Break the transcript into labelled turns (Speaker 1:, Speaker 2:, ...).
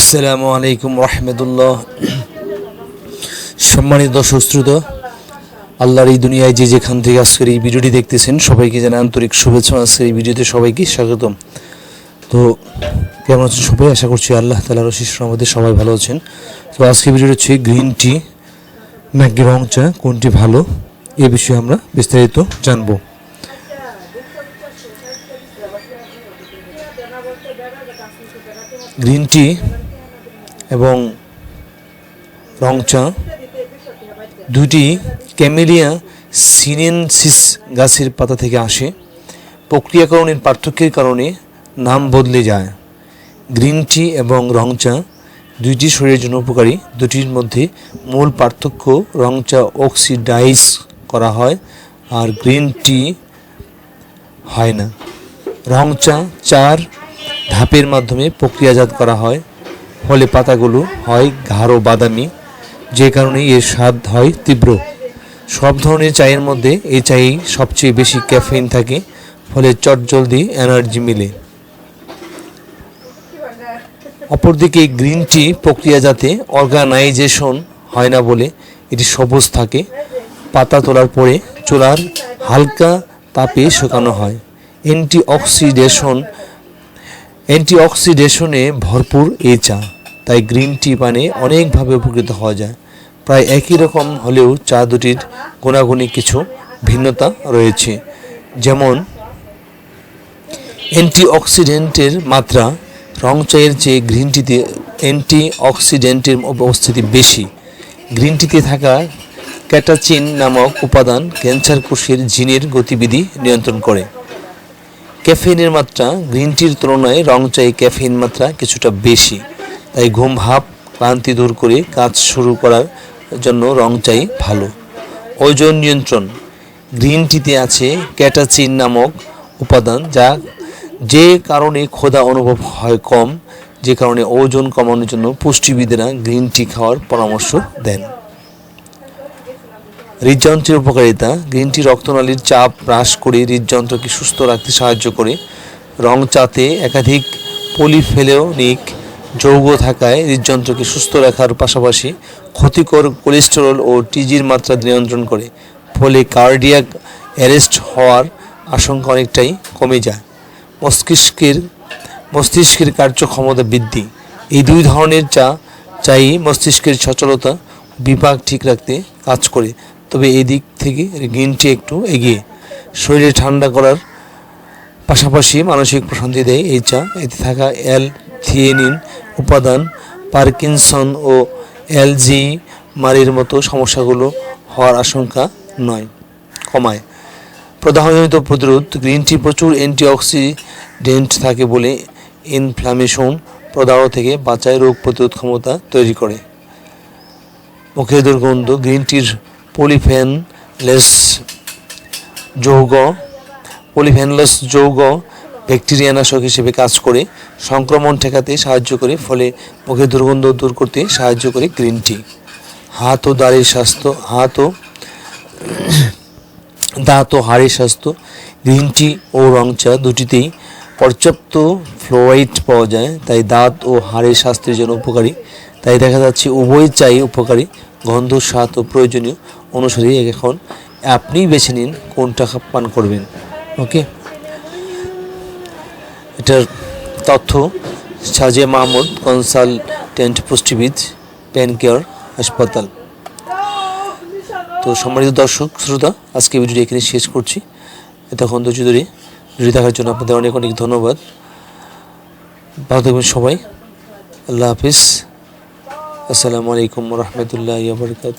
Speaker 1: আসসালামু আলাইকুম রহমতুল্লাহ। সম্মানিত দর্শক আল্লাহর এই দুনিয়ায় যে যেখান থেকে আজকের এই ভিডিওটি দেখতেছেন, সবাইকে জানাই আন্তরিক শুভেচ্ছা। আজকের এই ভিডিওতে সবাইকে স্বাগতম। তো কেমন আছেন সবাই? আশা করছি আল্লাহ তালার রশিস আমাদের সবাই ভালো আছেন। তো আজকে ভিডিওটা হচ্ছে গ্রিন টি নাকি রং চা, কোনটি ভালো এ বিষয়ে আমরা বিস্তারিত জানব। গ্রিন টি এবং রং চা দুটি ক্যামেলিয়া সিনেনসিস গাছের পাতা থেকে আসে। প্রক্রিয়াকরণের পার্থক্যের কারণে নাম বদলে যায়। গ্রিন টি এবং রং চা দুইটি শরীরের জন্য উপকারী। দুটির মধ্যে মূল পার্থক্য রং চা অক্সিডাইজ করা হয় আর গ্রিন টি হয় না। রং চা চার ধাপের মাধ্যমে প্রক্রিয়াজাত করা হয়। ফলে পাতাগুলো হয় গাঢ় বাদামি, যে কারণে এর স্বাদ হয় তীব্র। সব ধরনের চায়ের মধ্যে এই চায়ে সবচেয়ে বেশি ক্যাফেইন থাকে, ফলে চটজলদি এনার্জি মিলে। অপরদিকে গ্রিন টি প্রক্রিয়াজাতে অর্গানাইজেশন হয় না বলে এটি সবুজ থাকে, পাতা তোলার পরে চুলার হালকা তাপে শুকানো হয়। অ্যান্টি অক্সিডেশন অ্যান্টিঅক্সিডেশনে ভরপুর এই চা। তাই গ্রিন টি পানে অনেকভাবে উপকৃত হওয়া যায়। প্রায় একই রকম হলেও চা দুটির গুণাগুণি কিছু ভিন্নতা রয়েছে। যেমন, অ্যান্টিঅক্সিডেন্টের মাত্রা রং চায়ের চেয়ে গ্রিন টিতে অ্যান্টিঅক্সিডেন্টের উপস্থিতি বেশি। গ্রিন টিতে থাকা ক্যাটাচিন নামক উপাদান ক্যান্সার কোষের জিনের গতিবিধি নিয়ন্ত্রণ করে। ক্যাফেইনের মাত্রা গ্রিন টির তুলনায় রং চাই ক্যাফেইন মাত্রা কিছুটা বেশি। তাই ঘুম ভাব, ক্লান্তি দূর করে কাজ শুরু করার জন্য রং চাই ভালো। ওজন নিয়ন্ত্রণ গ্রিন টিতে আছে ক্যাটাচিন নামক উপাদান যা যে কারণে ক্ষুধা অনুভব হয় কম, যে কারণে ওজন কমানোর জন্য পুষ্টিবিদেরা গ্রিন টি খাওয়ার পরামর্শ দেন। হৃদযন্ত্রের উপকারিতা, গ্রিন টি রক্তনালীর চাপ হ্রাস করে হৃদযন্ত্রকে সুস্থ রাখতে সাহায্য করে। রং চাতে একাধিক পলিফেলোনিক যৌগ থাকায় হৃদযন্ত্রকে সুস্থ রাখার পাশাপাশি ক্ষতিকর কোলেস্টেরল ও টিজির মাত্রা নিয়ন্ত্রণ করে, ফলে কার্ডিয়াক অ্যারেস্ট হওয়ার আশঙ্কা অনেকটাই কমে যায়। মস্তিষ্কের মস্তিষ্কের কার্যক্ষমতা বৃদ্ধি। এই দুই ধরনের চা, চাই মস্তিষ্কের সচলতা, বিপাক ঠিক রাখতে কাজ করে। তবে এই দিক থেকে গ্রিন টি একটু এগিয়ে। শরীরে ঠান্ডা করার পাশাপাশি মানসিক প্রশান্তি দেয় এই চা। এতে থাকা অ্যাল থিয়েনিন উপাদান, পার্কিনসন ও এলজি মারির মতো সমস্যাগুলো হওয়ার আশঙ্কা নয়, কমায়। প্রদাহজনিত প্রতিরোধ, গ্রিন টি প্রচুর অ্যান্টিঅক্সিডেন্ট থাকে বলে ইনফ্লামেশন প্রদাহ থেকে বাঁচায় রোগ প্রতিরোধ ক্ষমতা তৈরি করে। মুখের দুর্গন্ধ, গ্রিন টির পলিফেনলেস যৌগ পলিফেনলেস যৌগ ব্যাকটেরিয়ানাশক হিসেবে কাজ করে সংক্রমণ ঠেকাতে সাহায্য করে, ফলে মুখে দুর্গন্ধ দূর করতে সাহায্য করে গ্রিন টি। হাত ও দাঁড়ের স্বাস্থ্য, হাত ও দাঁত ও হাড়ের স্বাস্থ্য, গ্রিন টি ও রং চা দুটিতেই পর্যাপ্ত ফ্লোরাইড পাওয়া যায়, তাই দাঁত ও হাড়ের স্বাস্থ্যের জন্য উপকারী। তাই দেখা যাচ্ছে উভয় চাই উপকারী, গন্ধ, স্বাদ ও প্রয়োজনীয় অনুসারে এখন আপনিই বেছে নিন কোনটা পান করবেন। ওকে? এটার তথ্য সাজিয়া মাহমুদ কনসালটেন্ট পুষ্টিবিদ পেন কেয়ার হাসপাতাল। তো সম্মানিত দর্শক, শ্রোতা, আজকে ভিডিওটি এখানে শেষ করছি। এতক্ষণ ধৈর্য ধরে ভিডিও দেখার জন্য আপনাদের অনেক অনেক ধন্যবাদ। ভালো থাকবেন সবাই। আল্লাহ হাফিজ। আসসালামু আলাইকুম রহমতুল্লাহ বরকাত